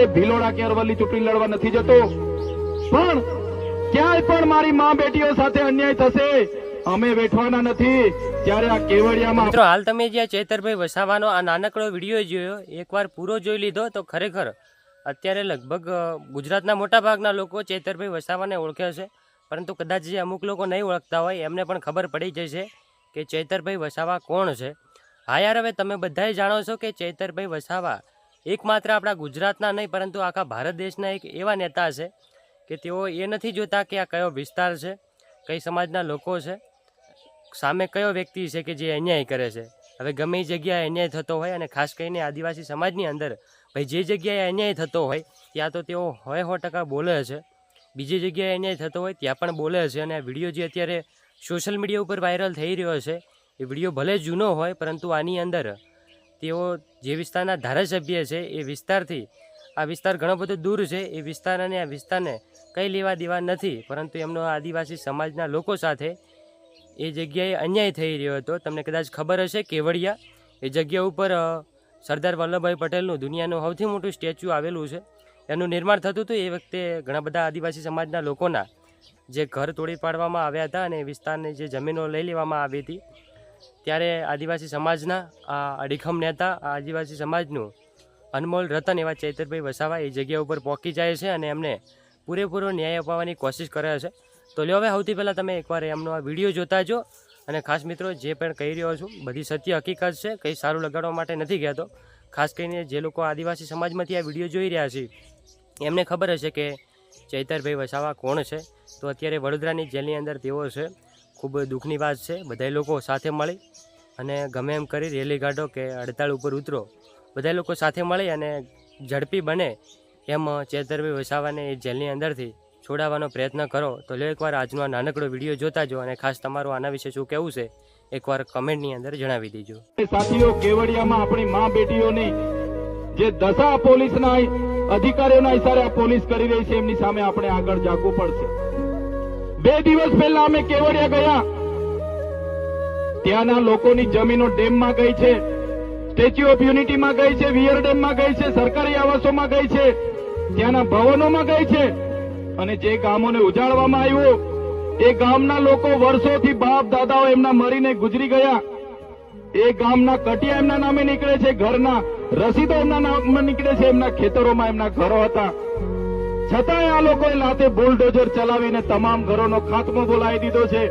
ક્યારે ભીલોડા કે અરવલ્લી ચૂંટણી લડવા નથી જતો. પણ ક્યાંય પણ મારી માં બેટીઓ સાથે અન્યાય થશે, અમે વેઠવાના નથી. ત્યારે આ કેવડિયામાં મિત્રો, હાલ તમે જે ચેતરભાઈ વસાવાનો આ નાનકડો વીડિયો જોયો, એકવાર પૂરો જોઈ લીધો, તો ખરેખર અત્યારે લગભગ ગુજરાતના મોટા ભાગના લોકો ચેતરભાઈ વસાવાને ઓળખે છે. પરંતુ કદાચ જે અમુક લોકો નહીં ઓળખતા હોય, એમને પણ ખબર પડી જશે કે ચેતરભાઈ વસાવા કોણ છે. હા યાર, હવે તમે બધાએ જાણો છો કે ચેતરભાઈ વસાવા એકમાત્ર આપણા ગુજરાતના નહીં, પરંતુ આખા ભારત દેશના એક એવા નેતા છે કે તેઓ એ નથી જોતા કે આ કયો વિસ્તાર છે, કઈ સમાજના લોકો છે, સામે કયો વ્યક્તિ છે કે જે અન્યાય કરે છે. હવે ગમે એ જગ્યાએ અન્યાય થતો હોય અને ખાસ કરીને આદિવાસી સમાજની અંદર ભાઈ જે જગ્યાએ અન્યાય થતો હોય, ત્યાં તો તેઓ હોય સો ટકા બોલે છે. બીજી જગ્યાએ અન્યાય થતો હોય, ત્યાં પણ બોલે છે. અને આ વીડિયો જે અત્યારે સોશિયલ મીડિયા ઉપર વાયરલ થઈ રહ્યો છે, એ વીડિયો ભલે જૂનો હોય, પરંતુ આની અંદર તેઓ જે વિસ્તારના ધારાસભ્ય છે, એ વિસ્તારથી આ વિસ્તાર ઘણો બધો દૂર છે. એ વિસ્તાર અને આ વિસ્તારને કંઈ લેવા દેવા નથી, પરંતુ એમનો આદિવાસી સમાજના લોકો સાથે એ જગ્યાએ અન્યાય થઈ રહ્યો હતો. તમને કદાચ ખબર હશે, કેવડિયા એ જગ્યા ઉપર સરદાર વલ્લભભાઈ પટેલનું દુનિયાનું સૌથી મોટું સ્ટેચ્યુ આવેલું છે. એનું નિર્માણ થતું હતું. એ વખતે ઘણા બધા આદિવાસી સમાજના લોકોના જે ઘર તોડી પાડવામાં આવ્યા હતા અને વિસ્તારની જે જમીનો લઈ લેવામાં આવી હતી. ત્યારે આદિવાસી સમાજના આ અડીખમ નેતા, આદિવાસી સમાજનું અનમોલ રતન એવા ચૈતરભાઈ વસાવા એ જગ્યા ઉપર પહોંચી જાય છે અને એમને પૂરેપૂરો ન્યાય અપાવવાની કોશિશ કરે છે. તો લ્યો હવે સૌથી પહેલાં તમે એકવાર એમનો આ વીડિયો જોતા જો અને ખાસ મિત્રો જે પણ કહી રહ્યો છું, બધી સત્ય હકીકત છે, કંઈ સારું લગાડવા માટે નથી કહેતો. ખાસ કરીને જે લોકો આદિવાસી સમાજમાંથી આ વીડિયો જોઈ રહ્યા છે, એમને ખબર હશે કે ચૈતરભાઈ વસાવા કોણ છે? તો અત્યારે વડોદરાની જેલની અંદર તેઓ છે. ખૂબ દુઃખની વાત છે. બધા લોકો સાથે મળી અને ગમે એમ કરી રેલી કાઢો કે હડતાળ ઉપર ઉતરો. બધા લોકો સાથે મળી અને ઝડપી બને એમ ચેતરભાઈ વસાવાને એ જેલની અંદરથી છોડાવવાનો પ્રયત્ન કરો. તો લો એકવાર આજનો આ નાનકડો વીડિયો જોતા જો અને ખાસ તમારું આના વિશે શું કહેવું છે, એકવાર કમેન્ટની અંદર જણાવી દેજો. સાથીઓ, કેવડિયામાં આપણી મા બેટીઓની જે દશા પોલીસના અધિકારીઓના ઇશારે આ પોલીસ કરી રહી છે, એમની સામે આપણે આગળ જાગવું પડશે. બે દિવસ પહેલા અમે કેવડિયા ગયા. ત્યાંના લોકોની જમીનો ડેમમાં ગઈ છે. સ્ટેચ્યુ ઓફ યુનિટીમાં ગઈ છે વિયર ડેમમાં ગઈ છે, સરકારી આવાસોમાં ગઈ છે, ત્યાંના ભવનોમાં ગઈ છે. અને જે ગામોને ઉજાડવામાં આવ્યું, એ ગામના લોકો વર્ષોથી બાપ દાદાઓ એમના મરીને ગુજરી ગયા. એ ગામના કટિયા એમના નામે નીકળે છે, ઘરના રસીદો એમના નામે નીકળે છે, એમના ખેતરોમાં એમના ઘરો હતા. છતાંય આ લોકોએ લાતે બુલડોઝર ચલાવીને તમામ ઘરોનો ખાત્મો બોલાવી દીધો છે.